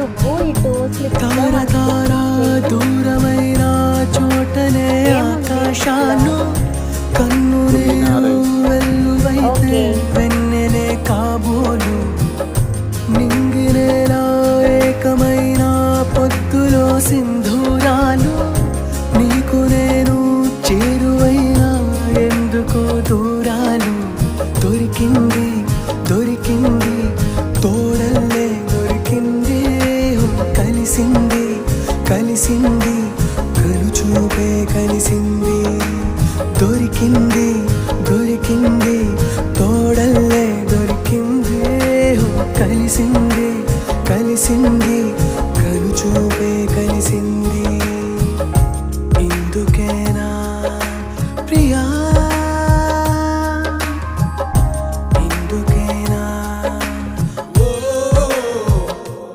సుబ్బు ఇటు స్లిప్ తార తార దూరమైన చోటనే ఆకాశాలు కన్ను నేను వెల్లువైతే Okay. వెన్నెలే కాబోలు ఏకమైన పొద్దులో సింధూరాలు కలిసింది కలిసింది కలుచూపే కలిసింది. దొరికింది దొరికింది తోడల్లే దొరికింది. కలిసింది కలిసింది కలుచూపే